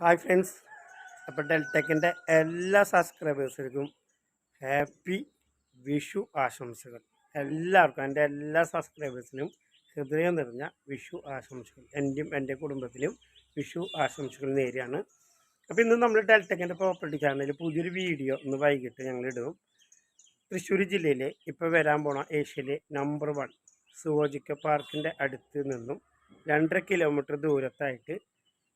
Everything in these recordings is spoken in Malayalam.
Hi friends. അപ്പോൾ ഡെൽടെക്കിന്റെ എല്ലാ സബ്സ്ക്രൈബേഴ്സിനും ഹാപ്പി വിഷു ആശംസകൾ. എല്ലാവർക്കും എന്റെ എല്ലാ സബ്സ്ക്രൈബേഴ്സിനും ഹൃദയം നിറഞ്ഞ വിഷു ആശംസകൾ. എന്റെയും എന്റെ കുടുംബത്തിനും വിഷു ആശംസകൾ നേരെയാണ്. അപ്പോൾ ഇന്ന് നമ്മൾ ഡെൽടെക്കിന്റെ പ്രോപ്പർട്ടി ചാനലിൽ പുതിയൊരു വീഡിയോ ഇന്ന് വൈകിട്ട് ഞങ്ങൾ ഇടും തൃശ്ശൂർ ജില്ലയിലെ ഇപ്പോൾ വരാൻ പോണ ഏഷ്യയിലെ നമ്പർ വൺ സുവോജിക്ക പാർക്കിന്റെ അടുത്ത് നിന്നും രണ്ടര കിലോമീറ്റർ ദൂരത്തായിട്ട്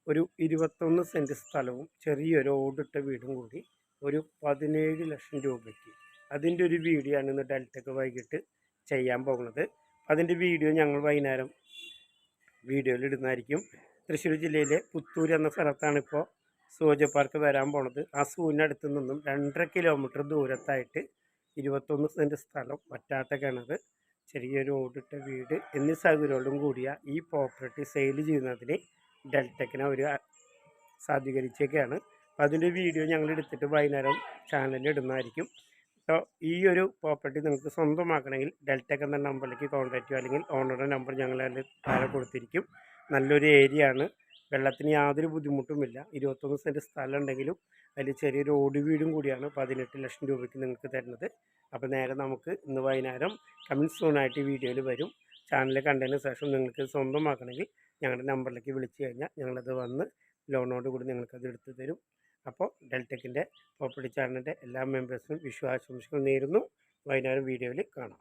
ഒരു ഇരുപത്തൊന്ന് സെന്റ് സ്ഥലവും ചെറിയൊരു ഓടിട്ട വീടും കൂടി ഒരു പതിനേഴ് ലക്ഷം രൂപയ്ക്ക്. അതിന്റെ ഒരു വീഡിയോ ആണ് ഇന്ന് ഡെൽറ്റക്ക് വൈകിട്ട് ചെയ്യാൻ പോകുന്നത്. അതിന്റെ വീഡിയോ ഞങ്ങൾ വൈകുന്നേരം വീഡിയോയിൽ ഇടുന്നതായിരിക്കും. തൃശ്ശൂർ ജില്ലയിലെ പുത്തൂർ എന്ന സ്ഥലത്താണ് ഇപ്പോൾ സൂര്യ പാർക്ക് വരാൻ പോണത്. ആ സൂര്യനടുത്ത് നിന്നും രണ്ടര കിലോമീറ്റർ ദൂരത്തായിട്ട് ഇരുപത്തൊന്ന് സെന്റ് സ്ഥലം വറ്റാത്ത കിണർ ചെറിയൊരു ഓടിട്ട വീട് എന്നീ സൗകര്യങ്ങളും കൂടിയ ഈ പ്രോപ്പർട്ടി സെയിൽ ചെയ്യുന്നതിന് ഡെൽടെക്കിനെ അവർ സാധൂകരിച്ചൊക്കെയാണ് അപ്പോൾ അതിന്റെ വീഡിയോ ഞങ്ങൾ എടുത്തിട്ട് വൈകുന്നേരം ചാനലിൽ ഇടുന്നതായിരിക്കും. അപ്പോൾ ഈ ഒരു പ്രോപ്പർട്ടി നിങ്ങൾക്ക് സ്വന്തമാക്കണമെങ്കിൽ ഡെൽറ്റക്ക് എന്ന നമ്പറിലേക്ക് കോൺടാക്റ്റ് ചെയ്യുക. അല്ലെങ്കിൽ ഓണറുടെ നമ്പർ ഞങ്ങൾ അതിൽ താഴെ കൊടുത്തിരിക്കും. നല്ലൊരു ഏരിയ ആണ്. വെള്ളത്തിന് യാതൊരു ബുദ്ധിമുട്ടുമില്ല ഇരുപത്തൊന്ന് സെന്റ് സ്ഥലം ഉണ്ടെങ്കിലും അതിൽ ചെറിയൊരു ഓടി വീടും കൂടിയാണ് പതിനെട്ട് ലക്ഷം രൂപയ്ക്ക് നിങ്ങൾക്ക് തരുന്നത്. അപ്പോൾ നേരെ നമുക്ക് ഇന്ന് വൈകുന്നേരം കമ്മിങ് സൂണായിട്ട് വീഡിയോയിൽ വരും. ചാനൽ കണ്ടതിന് ശേഷം നിങ്ങൾക്ക് സ്വന്തമാക്കണമെങ്കിൽ ഞങ്ങളുടെ നമ്പറിലേക്ക് വിളിച്ചു കഴിഞ്ഞാൽ ഞങ്ങളത് വന്ന് ലോണോട് കൂടി നിങ്ങൾക്കത് എടുത്തു തരും. അപ്പോൾ ഡെൽടെക്കിന്റെ പ്രോപ്പർട്ടി ചാനലിന്റെ എല്ലാ മെമ്പേഴ്സിനും വിശ്വാസംശങ്ങൾ നേരുന്നു. വൈകുന്നേരം വീഡിയോയിൽ കാണാം.